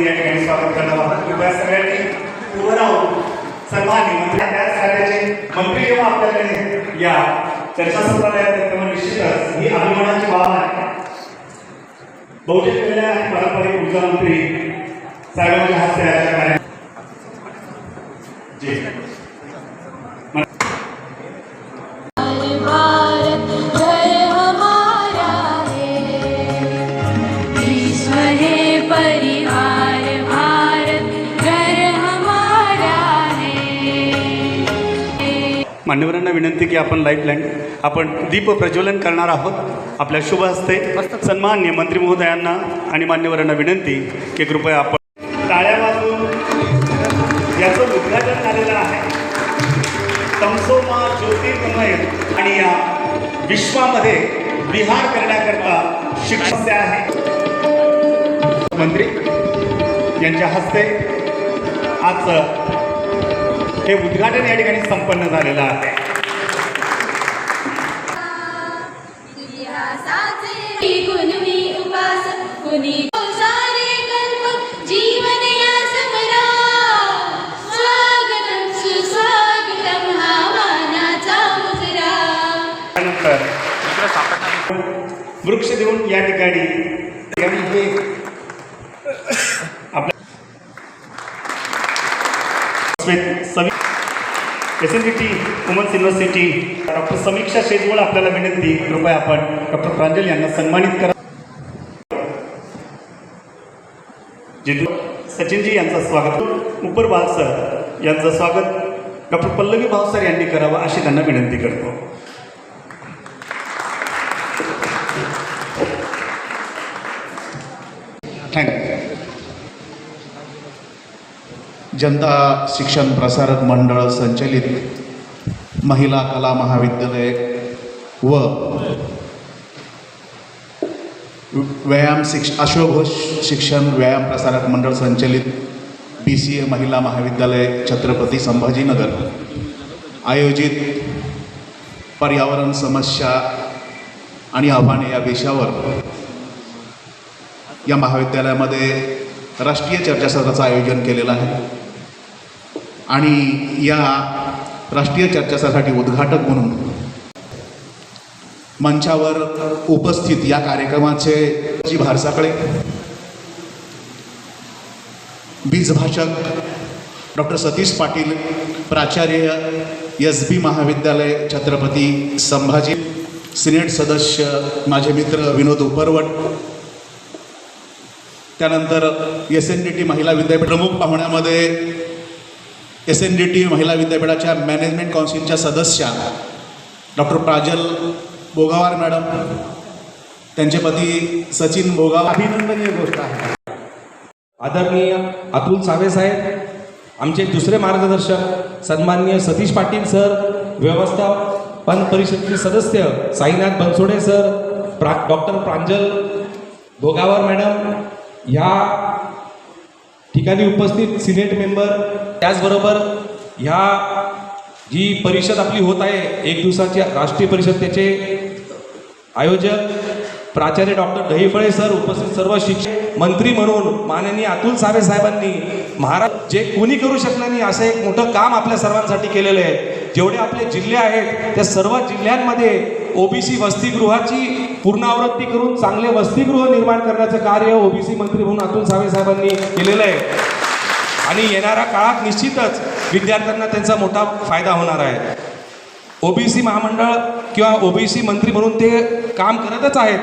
या ठिकाणी स्वागत करणार आहोत. कृपया सगळ्यांनी राहून त्या मंत्री जेव्हा आपल्याकडे या चर्चासत्राला येतात तेव्हा निश्चितच ही अभिमानाची बाब आहे. बहुतेक वेळेला आणि पारंपरिक ऊर्जा मंत्री साहेबांच्या हस्ते मान्यवरांना विनंती की आपण लाइट लँड आपण दीप प्रज्वलन करणार आहोत. आपल्या शुभ हस्ते सन्मान्य मंत्री महोदयांना आणि मान्यवरांना विनंती की कृपया आपण टाळ्या वाजवून याचं उद्घाटन झालेलं आहे. तमसोमा ज्योतिर्गमय आणि या विश्वामध्ये विहार करण्याकरता शिक्षण आहे. मंत्री यांच्या हस्ते आज हे उद्घाटन या ठिकाणी संपन्न झालेलं आहे. वृक्ष देऊन या ठिकाणी हे आपल्या समी S N D T women's university doctor Samiksha Shejwal आपल्याला विनंती कृपया आपण डॉक्टर प्रांजल यांना सन्मानित करा. जिथून सचिनजी यांचं स्वागत. उपर बाल सर यांचं स्वागत. डॉक्टर पल्लवी भावसर यांनी करावं अशी त्यांना विनंती करतो. थँक्यू जनता शिक्षण प्रसारक मंडळ संचलित महिला कला महाविद्यालय व व्यायाम शिक्ष अश्वघोष शिक्षण व्यायाम प्रसारक मंडळ संचलित बी सी ए महिला महाविद्यालय छत्रपती संभाजीनगर. आयोजित पर्यावरण समस्या आणि आव्हाने या विषयावर या महाविद्यालयामध्ये राष्ट्रीय चर्चासत्राचं आयोजन केलेलं आहे. आणि या राष्ट्रीय चर्चासाठी उद्घाटक म्हणून मंचावर उपस्थित या कार्यक्रमाचे जी भारसाकळे बीजभाषक डॉक्टर सतीश पाटील प्राचार्य एस बी महाविद्यालय छत्रपती संभाजी सिनेट सदस्य माझे मित्र विनोद उपरवट त्यानंतर एस एन डी टी महिला विद्यापीठ प्रमुख पाहुण्यामध्ये एस एन डी टी महिला विद्यापीठाच्या मॅनेजमेंट काउन्सिलच्या सदस्या डॉक्टर प्राजल बोगावार मॅडम त्यांचे पती सचिन बोगाव अभिनंदनीय गोष्ट आहे. आदरणीय अतुल सावे साहेब आमचे दुसरे मार्गदर्शक सन्माननीय सतीश पाटील सर व्यवस्थापन परिषदेचे सदस्य साईनाथ बनसोडे सर प्रा डॉक्टर प्रांजल भोगावर मॅडम ह्या ठिकाणी उपस्थित सिनेट मेंबर त्याचबरोबर ह्या जी परिषद आपली होत आहे एक दिवसाची राष्ट्रीय परिषद त्याचे आयोजक प्राचार्य डॉक्टर दहीफळे सर उपस्थित सर्व शिक्षक मंत्री म्हणून माननीय अतुल सावे साहेबांनी महाराज जे कोणी करू शकलं नाही असं एक मोठं काम आपल्या सर्वांसाठी केलेलं आहे. जेवढे आपले जिल्हे आहेत त्या सर्व जिल्ह्यांमध्ये ओबीसी वसतिगृहाची पूर्णावृत्ती करून चांगले वसतिगृह निर्माण करण्याचं कार्य ओबीसी मंत्री म्हणून अतुल सावे साहेबांनी केलेलं आहे. आणि येणाऱ्या काळात निश्चितच विद्यार्थ्यांना त्यांचा मोठा फायदा होणार आहे. ओबीसी महामंडळ किंवा ओबीसी मंत्री म्हणून ते काम करतच आहेत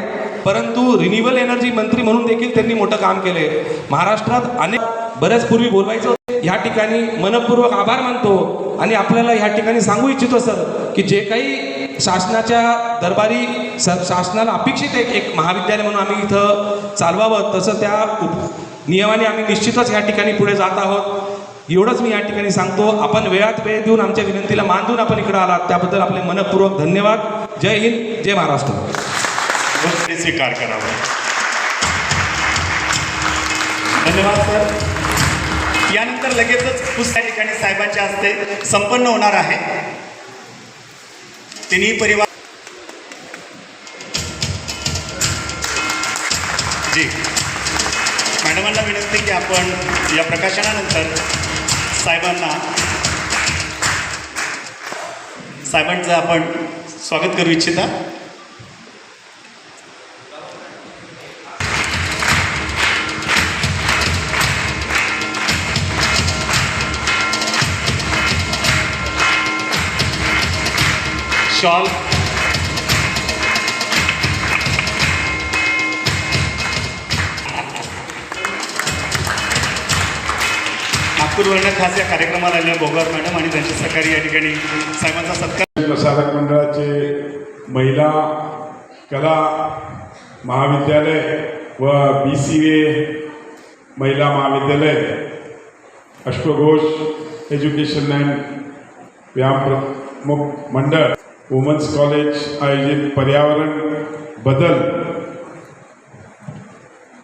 परंतु रिन्युएबल एनर्जी मंत्री म्हणून देखील त्यांनी मोठं काम केले महाराष्ट्रात अनेक बऱ्याच पूर्वी बोलवायचं ह्या ठिकाणी मनपूर्वक आभार मानतो. आणि आपल्याला ह्या ठिकाणी सांगू इच्छितो सर की जे काही शासनाच्या दरबारी स शासनाला अपेक्षित एक एक महाविद्यालय म्हणून आम्ही इथं चालवावं. तसं त्या उप नियमाने आम्ही निश्चितच ह्या ठिकाणी पुढे जात आहोत. एवढंच मी या ठिकाणी सांगतो. आपण वेळात वेळ देऊन आमच्या विनंतीला मान देऊन आपण इकडे आलात. त्याबद्दल आपले मनपूर्वक धन्यवाद. जय हिंद जय महाराष्ट्र. स्वीकार करावा धन्यवाद सर. यानंतर लगेचच पुस्तक ठिकाणी साहेबांच्या हस्ते संपन्न होणार आहे. तिन्ही परिवार जी. मॅडमांना विनंती की आपण या प्रकाशनानंतर साहेबांना साहेबांचं आपण स्वागत करू इच्छिता. शॉल नागपूरवरनं खास या कार्यक्रमाला आलेल्या भोगावर मॅडम आणि त्यांचे सहकारी या ठिकाणी साहेबांचा सत्कार. प्रसारक मंडळाचे महिला कला महाविद्यालय व बी सी ए महिला महाविद्यालय अश्वघोष एज्युकेशन अँड व्यायाम प्रमुख मंडळ वुमन्स कॉलेज आयोजित पर्यावरण बदल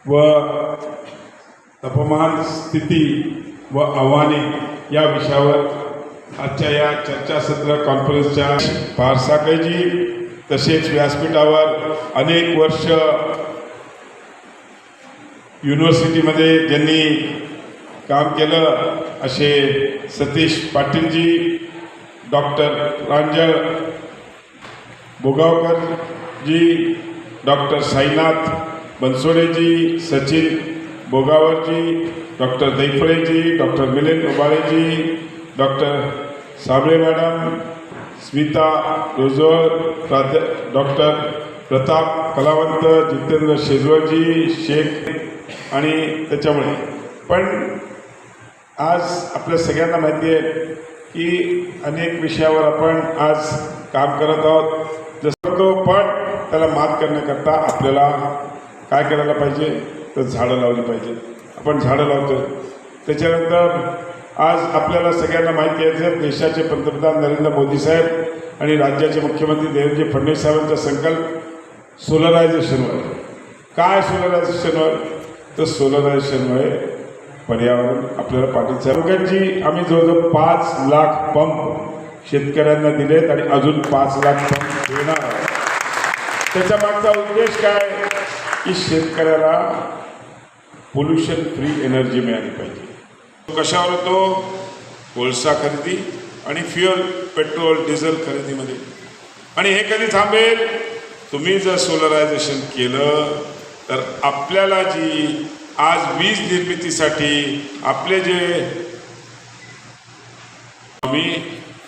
व तापमान स्थिती व आव्हाने या विषयावर आजच्या या चर्चासत्र कॉन्फरन्सच्या पारसाकळजी तसेच व्यासपीठावर अनेक वर्ष युनिव्हर्सिटीमध्ये ज्यांनी काम केलं असे Satish Patilji doctor Pranjal Bogavkarji doctor Sainath Bansodeji Sachin Bogavarji doctor Daiphaleji doctor Milind Ubaleji doctor Sable madam Smita Rojol प्राध्या doctor Pratap कलावंत जितेंद्र शेजवळजी शेख आणि त्याच्यामुळे. पण आज आपल्या सगळ्यांना माहिती आहे की अनेक विषयावर आपण आज काम करत आहोत. जसं तो पण त्याला मात करण्याकरता आपल्याला काय करायला पाहिजे तर झाडं लावली पाहिजे. आपण झाडं लावतो त्याच्यानंतर आज आपल्याला सगळ्यांना माहिती आहे तर देशाचे पंतप्रधान नरेंद्र मोदी साहेब आणि राज्याचे मुख्यमंत्री देवेंद्र फडणवीस साहेबांचा संकल्प सोलरायझेशनवर काय सोलरायझेशनवर तर सोलरायझेशनमुळे पर्यावरण. आपल्याला पाटील साहेबांची आम्ही जवळजवळ पाच लाख पंप शेतकऱ्यांना दिलेत आणि अजून पाच लाख देणार आहोत. त्याच्या मागचा उद्देश काय? की शेतकऱ्याला पोल्युशन फ्री एनर्जी मिळाली पाहिजे. कशावर होतो? कोळसा खरेदी आणि फ्युअल पेट्रोल डिझेल खरेदीमध्ये. आणि हे कधी थांबेल? तुम्ही जर सोलरायझेशन केलं तर आपल्याला जी आज वीज निर्मितीसाठी आपले जे आम्ही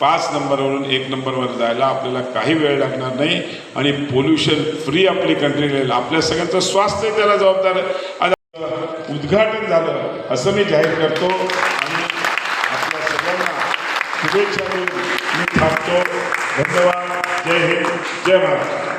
पाच नंबरवरून एक नंबरवर जायला आपल्याला काही वेळ लागणार नाही आणि पोल्युशन फ्री आपली कंट्री राहील. आपल्या सगळ्यांचं स्वास्थ्य त्याला जबाबदार उद्घाटन झालं असं मी जाहीर करतो. आणि आपल्या सगळ्यांना शुभेच्छा देऊन मी थांबतो. धन्यवाद. जय हिंद. जय महाराष्ट्र.